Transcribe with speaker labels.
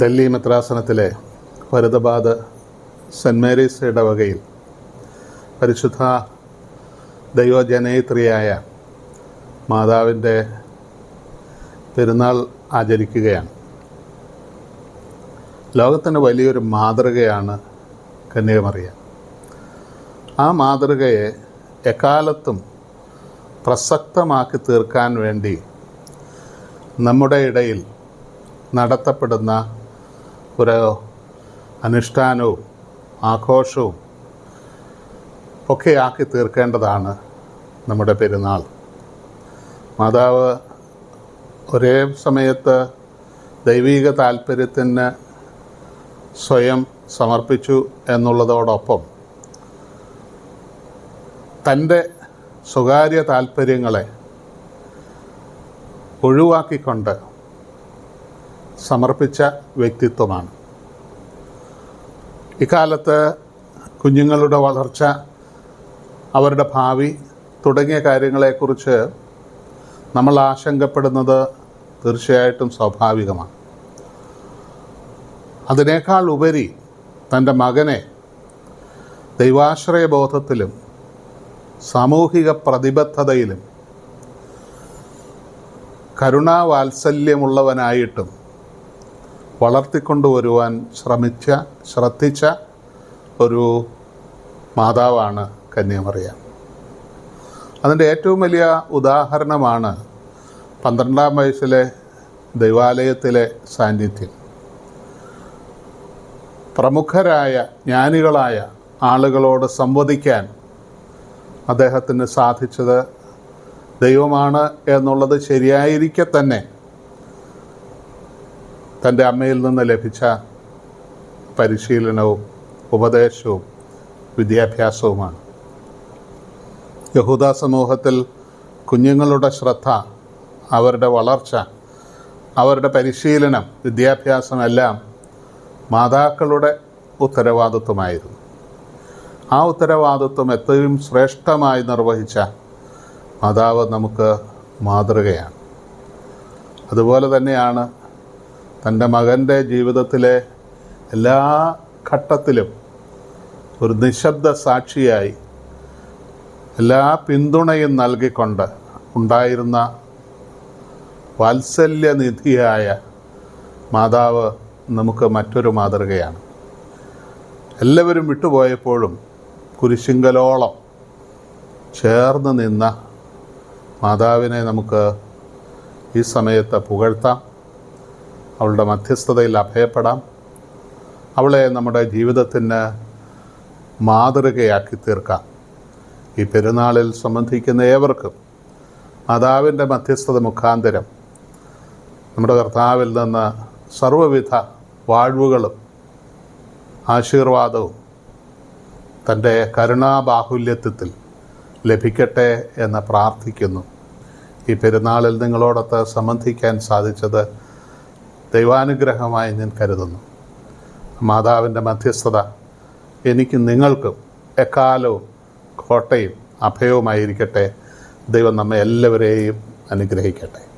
Speaker 1: ഡൽഹി മെത്രാസനത്തിലെ ഭരതബാദ് Saint Mary's ഇടവകയിൽ പരിശുദ്ധ ദൈവജനയിത്രിയായ മാതാവിന്റെ പെരുന്നാൾ ആചരിക്കുകയാണ്. ലോകത്തിന് വലിയൊരു മാതൃകയാണ് കന്യാകുമറിയ. ആ മാതൃകയെ എക്കാലത്തും പ്രസക്തമാക്കി തീർക്കാൻ വേണ്ടി നമ്മുടെ ഇടയിൽ നടത്തപ്പെടുന്ന ഒരു അനുഷ്ഠാനവും ആഘോഷവും ഒക്കെ ആക്കി തീർക്കേണ്ടതാണ് നമ്മുടെ പെരുന്നാൾ. മാതാവ് ഒരേ സമയത്ത് ദൈവിക താല്പര്യത്തിന് സ്വയം സമർപ്പിച്ചു എന്നുള്ളതോടൊപ്പം തന്റെ സ്വകാര്യ താല്പര്യങ്ങളെ ഒഴിവാക്കിക്കൊണ്ട് സമർപ്പിച്ച വ്യക്തിത്വമാണ്. ഇക്കാലത്ത് കുഞ്ഞുങ്ങളുടെ വളർച്ച അവരുടെ ഭാവി തുടങ്ങിയ കാര്യങ്ങളെക്കുറിച്ച് നമ്മൾ ആശങ്കപ്പെടുന്നത് തീർച്ചയായിട്ടും സ്വാഭാവികമാണ്. അതിനേക്കാൾ ഉപരി തന്റെ മകനെ ദൈവാശ്രയബോധത്തിലും സാമൂഹിക പ്രതിബദ്ധതയിലും കരുണാവാത്സല്യമുള്ളവനായിട്ടും വളർത്തിക്കൊണ്ടുവരുവാൻ ശ്രമിച്ച ശ്രദ്ധിച്ച ഒരു മാതാവാണ് കന്യാമറിയ. അതിന്റെ ഏറ്റവും വലിയ ഉദാഹരണമാണ് പന്ത്രണ്ടാം വയസ്സിലെ ദൈവാലയത്തിലെ സാന്നിധ്യം. പ്രമുഖരായ ജ്ഞാനികളായ ആളുകളോട് സംവദിക്കാൻ അദ്ദേഹത്തിന് സാധിച്ചത് ദൈവമാണ് എന്നുള്ളത് ശരിയായിരിക്കെ തന്നെ തന്റെ അമ്മയിൽ നിന്ന് ലഭിച്ച പരിശീലനവും ഉപദേശവും വിദ്യാഭ്യാസവുമാണ്. യഹൂദ സമൂഹത്തിൽ കുഞ്ഞുങ്ങളുടെ ശ്രദ്ധ അവരുടെ വളർച്ച അവരുടെ പരിശീലനം വിദ്യാഭ്യാസം എല്ലാം മാതാക്കളുടെ ഉത്തരവാദിത്വമായിരുന്നു. ആ ഉത്തരവാദിത്വം എത്രയും ശ്രേഷ്ഠമായി നിർവഹിച്ച മാതാവ് നമുക്ക് മാതൃകയാണ്. അതുപോലെ തന്നെയാണ് തന്റെ മകന്റെ ജീവിതത്തിലെ എല്ലാ ഘട്ടത്തിലും ഒരു നിശബ്ദ സാക്ഷിയായി എല്ലാ പിന്തുണയും നൽകിക്കൊണ്ട് ഉണ്ടായിരുന്ന വാത്സല്യനിധിയായ മാതാവ് നമുക്ക് മറ്റൊരു മാതൃകയാണ്. എല്ലാവരും വിട്ടുപോയപ്പോഴും കുരിശിങ്കലോളം ചേർന്ന് നിന്ന മാതാവിനെ നമുക്ക് ഈ സമയത്ത് പുകഴ്ത്താം. അവളുടെ മധ്യസ്ഥതയിൽ അഭയപ്പെടാം. അവളെ നമ്മുടെ ജീവിതത്തിന് മാതൃകയാക്കി തീർക്കാം. ഈ പെരുന്നാളിൽ സംബന്ധിക്കുന്ന ഏവർക്കും മാതാവിന്റെ മധ്യസ്ഥത മുഖാന്തരം നമ്മുടെ കർത്താവിൽ നിന്ന് സർവവിധ വാഴ്വുകളും ആശീർവാദവും തന്റെ കരുണാബാഹുല്യത്വത്തിൽ ലഭിക്കട്ടെ എന്ന് പ്രാർത്ഥിക്കുന്നു. ഈ പെരുന്നാളിൽ നിങ്ങളോടൊത്ത് സംബന്ധിക്കാൻ സാധിച്ചത് ദൈവാനുഗ്രഹമായി ഞാൻ കരുതുന്നു. മാതാവിന്റെ മധ്യസ്ഥത എനിക്ക് നിങ്ങൾക്കും എക്കാലവും കോട്ടയും അഭയവുമായിരിക്കട്ടെ. ദൈവം നമ്മെ എല്ലാവരെയും അനുഗ്രഹിക്കട്ടെ.